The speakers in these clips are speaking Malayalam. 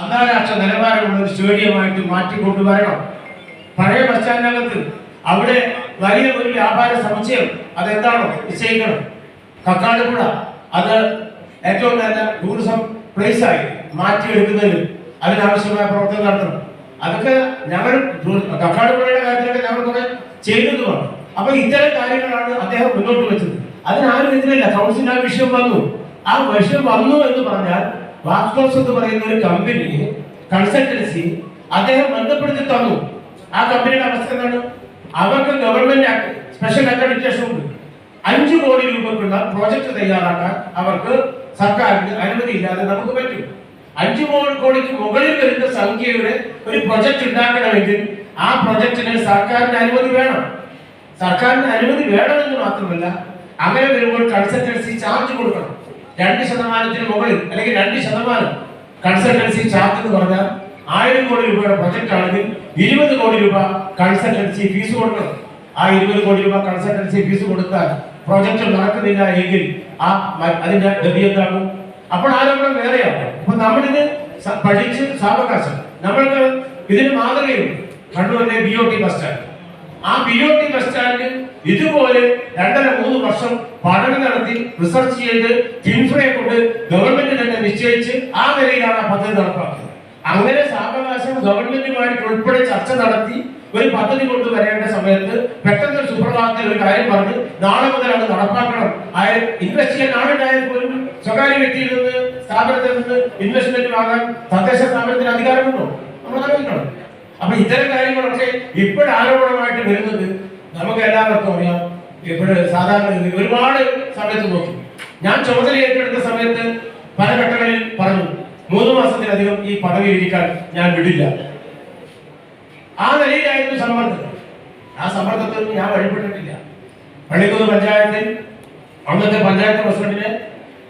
അന്താരാഷ്ട്ര നിലവാരമുള്ള ഒരു സ്റ്റേഡിയമായിട്ട് മാറ്റിക്കൊണ്ടുവരണം. പഴയ സ്റ്റാൻഡിനകത്ത് അവിടെ വലിയ ഒരു വ്യാപാര സമുച്ചയം അതെന്താണോ നിശ്ചയിക്കണം. കക്കാടുപുഴ അത് ഏറ്റവും നല്ല ടൂറിസം പ്ലേസ് ആയി മാറ്റിയെടുക്കുന്നതിന് അതിനാവശ്യമായ പ്രവർത്തനം നടത്തണം. അതൊക്കെ ഞങ്ങൾ കക്കാടുപുഴയുടെ കാര്യത്തിലൊക്കെ ഞങ്ങൾ കുറെ ചെയ്യുന്നതുമാണ് അപ്പൊ ഇത്തരം കാര്യങ്ങളാണ് അദ്ദേഹം മുന്നോട്ട് വെച്ചത്. അതിനാരും എതിരല്ല കൗൺസിൽ ആ വിഷയം വന്നു. ആ വിഷയം വന്നു എന്ന് പറഞ്ഞാൽ വാസ്കോസ് എന്ന് പറയുന്ന ഒരു കമ്പനി കൺസൾട്ടൻസി അദ്ദേഹം ബന്ധപ്പെടുത്തി തന്നു. ആ കമ്പനിയുടെ അവസ്ഥ എന്താണ്? അവർക്ക് ഗവൺമെന്റ് സ്പെഷ്യൽ അക്രഡിറ്റേഷൻ ഉണ്ട്. അഞ്ചു കോടി രൂപക്കുള്ള പ്രോജക്റ്റ് തയ്യാറാക്കാൻ അവർക്ക് സർക്കാരിന് അനുമതി ഇല്ലാതെ നമുക്ക് പറ്റും. അഞ്ചു കോടി കോടിക്ക് മുകളിൽ വരുന്ന സംഖ്യയുടെ ഒരു പ്രൊജക്ട് ഉണ്ടാക്കണമെങ്കിൽ ആ പ്രൊജക്ടിന് സർക്കാരിന് അനുമതി വേണം. സർക്കാരിന് അനുമതി വേണമെന്ന് മാത്രമല്ല അങ്ങനെ വരുമ്പോൾ കൺസൾട്ടൻസി ചാർജ് കൊടുക്കണം. രണ്ട് ശതമാനത്തിന് മുകളിൽ അല്ലെങ്കിൽ രണ്ട് ശതമാനം കൺസൾട്ടൻസി ചാർജ് എന്ന് പറഞ്ഞാൽ ആയിരം കോടി രൂപയുടെ പ്രൊജക്ട് ആണെങ്കിൽ ഇരുപത് കോടി രൂപ കൺസൾട്ടൻസി ഫീസ് കൊടുക്കണം. ആ ഇരുപത് കോടി രൂപ കൺസൾട്ടൻസി ഫീസ് കൊടുത്താൽ പ്രൊജക്ട് നടക്കുന്നില്ല എങ്കിൽ ആ അതിന്റെ ഗതി എന്താകും? അപ്പോൾ ആരോപണം വേറെയാവും അപ്പൊ നമ്മളിത് പഠിച്ച് സാവകാശം. നമ്മൾക്ക് ഇതിന് മാതൃകയുണ്ട്. കണ്ണൂരിലെ B O T bus stand ആ B O T bus stand ഇതുപോലെ രണ്ടര മൂന്ന് വർഷം പഠനം നടത്തി റിസർച്ച് ചെയ്ത് കിൻഫ്രയെ കൊണ്ട് ഗവൺമെന്റ് തന്നെ നിശ്ചയിച്ച് ആ നിലയിലാണ് ആ പദ്ധതി നടപ്പാക്കിയത്. അങ്ങനെ സാവകാശം ഗവൺമെന്റുമായിട്ട് ഉൾപ്പെടെ ചർച്ച നടത്തി ഒരു പദ്ധതി കൊണ്ടുവരേണ്ട സമയത്ത് പെട്ടെന്ന് ഒരു സുപ്രഭാതത്തിൽ ഒരു കാര്യം പറഞ്ഞു നാളെ മുതൽ അത് നടപ്പാക്കണം. ആരും ഇൻവെസ്റ്റ് ചെയ്യാൻ ആളുണ്ടായാൽ പോലും സ്വകാര്യ വ്യക്തിയിൽ നിന്ന് സ്ഥാപനത്തിൽ നിന്ന് ഇൻവെസ്റ്റ്മെന്റ് വാങ്ങാൻ തദ്ദേശ സ്ഥാപനത്തിന് അധികാരമുണ്ടോ? നമ്മൾ ആലോചിക്കണം. അപ്പൊ ഇത്തരം കാര്യങ്ങളൊക്കെ ഇപ്പോഴാരോപണമായിട്ട് വരുന്നത് നമുക്ക് എല്ലാവർക്കും അറിയാം. ഇപ്പോൾ സാധാരണ ഒരുപാട് സമയത്ത് നോക്കി. ഞാൻ ചുമതല ഏറ്റെടുത്ത സമയത്ത് പല ഘട്ടങ്ങളിൽ പറഞ്ഞു മൂന്ന് മാസത്തിലധികം ഈ പദവി ഇരിക്കാൻ ഞാൻ വിടില്ല. ആ നിലയിലായിരുന്നു സമ്മർദ്ദം. ആ സമ്മർദ്ദത്തിൽ ഞാൻ വഴിപ്പെട്ടിട്ടില്ല. പള്ളിക്കുന്ന് പഞ്ചായത്തിൽ അന്നത്തെ പഞ്ചായത്ത് പ്രസിഡന്റിനെ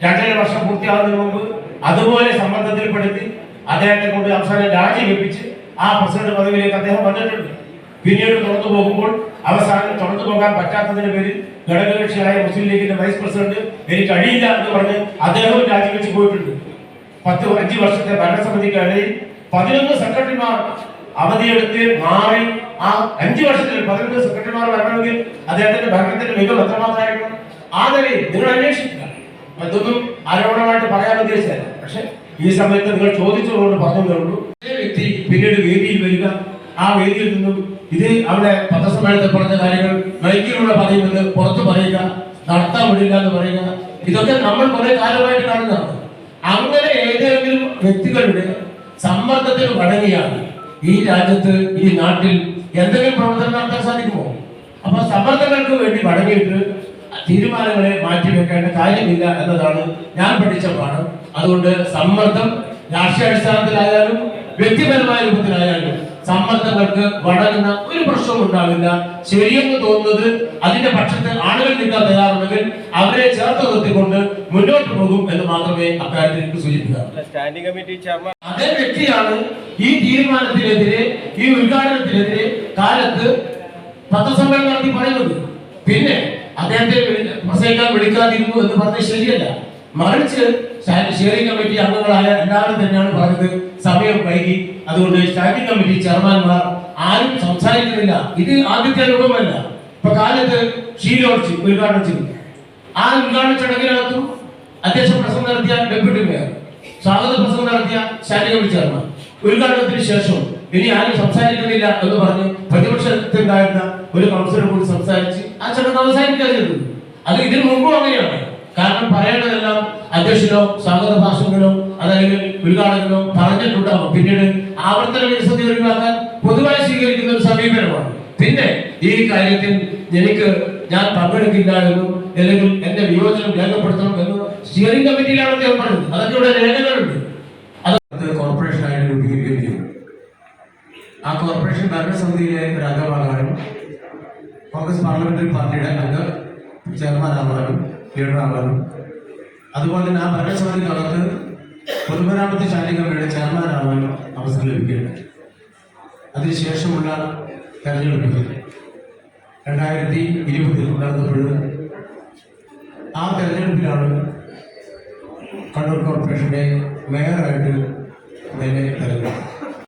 രണ്ടര വർഷം പൂർത്തിയാകുന്നതിന് മുമ്പ് അതുപോലെ സമ്മർദ്ദത്തിൽപ്പെടുത്തി അദ്ദേഹത്തെ കൊണ്ട് അവസാനം രാജിവെപ്പിച്ച് ആ പ്രസിഡന്റ് പദവിയിലേക്ക് അദ്ദേഹം വന്നിട്ടുണ്ട്. പിന്നീട് തുറന്നു പോകുമ്പോൾ അവസാനം തുറന്നു പോകാൻ പറ്റാത്തതിന്റെ പേരിൽ ഘടകകക്ഷിയായ മുസ്ലിം ലീഗിന്റെ വൈസ് പ്രസിഡന്റ് എനിക്ക് കഴിയില്ല എന്ന് പറഞ്ഞ് അദ്ദേഹവും രാജിവെച്ച് പോയിട്ടുണ്ട്. പത്ത് അഞ്ച് വർഷത്തെ ഭരണസമിതിക്കിടയിൽ പതിനൊന്ന് സെക്രട്ടറിമാർ അവധിയെടുത്ത് മാറി ആ അഞ്ച് വർഷത്തിൽ പതിനൊന്ന് സെക്രട്ടറിമാർ വരണമെങ്കിൽ അദ്ദേഹത്തിന്റെ ഭരണത്തിന്റെ മികവ് എത്രമാത്രമായിരുന്നു ആ നിലയിൽ നിങ്ങൾ അന്വേഷിക്കുക. അതൊന്നും ആരോപണമായിട്ട് പറയാൻ ഉദ്ദേശിച്ചല്ല പക്ഷെ ഈ സമയത്ത് നിങ്ങൾ ചോദിച്ചതുകൊണ്ട് പറഞ്ഞു ഉള്ളൂ. വ്യക്തി പിന്നീട് വേദിയിൽ വരിക. ആ വേദിയിൽ നിന്നും ഇത് അവിടെ പത്രസമ്മേളനത്തിൽ പറഞ്ഞ കാര്യങ്ങൾ മൈക്കിലൂടെ പറയുന്നത് പുറത്ത് പറയുക നടത്താൻ വിടില്ല എന്ന് പറയുക ഇതൊക്കെ നമ്മൾ കുറെ കാലമായിട്ട് കാണുന്നതാണ്. അങ്ങനെ ഏതെങ്കിലും വ്യക്തികളുടെ സമ്മർദ്ദത്തിന് വഴങ്ങിയാണ് ഈ രാജ്യത്ത് ഈ നാട്ടിൽ എന്തെങ്കിലും പ്രവർത്തനം നടത്താൻ സാധിക്കുമോ? അപ്പൊ സമ്മർദ്ദങ്ങൾക്ക് വേണ്ടി വഴങ്ങിയിട്ട് തീരുമാനങ്ങളെ മാറ്റിവെക്കേണ്ട കാര്യമില്ല എന്നതാണ് ഞാൻ പഠിച്ച പാഠം. അതുകൊണ്ട് സമ്മർദ്ദം രാഷ്ട്രീയ അടിസ്ഥാനത്തിലായാലും വ്യക്തിപരമായ രൂപത്തിലായാലും സമ്മർദ്ദങ്ങൾക്ക് വഴങ്ങുന്ന ഒരു പ്രശ്നവും ഉണ്ടാവില്ല. ശരിയെന്ന് തോന്നുന്നത് അതിന്റെ പക്ഷത്ത് ആളുകൾ നിൽക്കാൻ തയ്യാറുണ്ടെങ്കിൽ അവരെ ചേർത്ത് നിർത്തിക്കൊണ്ട് മുന്നോട്ട് പോകും എന്ന് മാത്രമേ അക്കാര്യത്തിൽ എനിക്ക് സൂചിപ്പിക്കാം അതേ വ്യക്തിയാണ് ഈ തീരുമാനത്തിനെതിരെ ഈ ഉദ്ഘാടനത്തിനെതിരെ കാലത്ത് പത്രസമ്മേളനം നടത്തി പറയുന്നത്. പിന്നെ അദ്ദേഹത്തെ പ്രസംഗിക്കാൻ വിളിക്കാതിരുന്നു എന്ന് പറഞ്ഞത് ശരിയല്ല. മറിച്ച് സ്റ്റിയറിംഗ് കമ്മിറ്റി അംഗങ്ങളായ എല്ലാവരും തന്നെയാണ് പറഞ്ഞത്. സമയം വൈകി. അതുകൊണ്ട് സ്റ്റാൻഡിംഗ് കമ്മിറ്റി ചെയർമാൻമാർ ആരും സംസാരിക്കുന്നില്ല. ഇത് ആദ്യത്തെ രൂപമല്ല. ഇപ്പൊ കാലത്ത് ഷീലോഡ്ജ് ഉദ്ഘാടനം ചെയ്തു. ആ ഉദ്ഘാടന ചടങ്ങിനകത്തു അധ്യക്ഷ പ്രസംഗം നടത്തിയ ഡെപ്യൂട്ടി മേയർ സ്വാഗത പ്രസംഗം നടത്തിയ സ്റ്റാൻഡിംഗ് കമ്മിറ്റി ചെയർമാൻ. ഉദ്ഘാടനത്തിന് ശേഷം ഇനി ആരും സംസാരിക്കുന്നില്ല എന്ന് പറഞ്ഞ് പ്രതിപക്ഷത്തിലുണ്ടായിരുന്ന ഒരു കൗൺസിലർ കൂടി സംസാരിച്ച് ആ ചടങ്ങ് അവസാനിക്കുക ചെയ്തത് അത് ഇതിനു മുമ്പും അങ്ങനെയാണ്. കാരണം പറയേണ്ടതെല്ലാം അധ്യക്ഷനോ സ്വാഗത ഭാഷണങ്ങളോ അതല്ലെങ്കിൽ ഉദ്ഘാടകനോ പറഞ്ഞിട്ടുണ്ടാവും. പിന്നീട് ആവർത്തന വികസനത്തിൽ ഒഴിവാക്കാൻ പൊതുവായി സ്വീകരിക്കുന്ന ഒരു സമീപനമാണ്. പിന്നെ ഈ കാര്യത്തിൽ എനിക്ക് ഞാൻ പങ്കെടുക്കില്ല എന്നും അല്ലെങ്കിൽ എന്റെ വിയോജനം രേഖപ്പെടുത്തണം എന്നും സ്റ്റിയറിംഗ് കമ്മിറ്റിയിലാണ് അദ്ദേഹം പറഞ്ഞത്. അതൊക്കെ ഇവിടെ രേഖകളുണ്ട്. അത് കോർപ്പറേഷനായിട്ട് രൂപീകരിക്കുകയും ചെയ്തു ആ കോർപ്പറേഷൻ ഭരണസമിതിയിലെ ഒരു അംഗമാകാനും കോൺഗ്രസ് പാർലമെന്ററി പാർട്ടിയുടെ അംഗ ചെയർമാനാകാനും ലീഡറാകാനും അതുപോലെ തന്നെ ആ ഭരണസമിതിക്കകത്ത് പൊതുമരാമത്ത് കമ്മിറ്റിയുടെ ചെയർമാനാകാനും അവസരം ലഭിക്കുകയുണ്ടായി അതിനുശേഷമുള്ള തെരഞ്ഞെടുപ്പുകൾ രണ്ടായിരത്തി ഇരുപതിൽ നടന്നപ്പോൾ ആ തെരഞ്ഞെടുപ്പിലാണ് കണ്ണൂർ കോർപ്പറേഷന്റെ മേയറായിട്ട് എന്നെ എന്നെ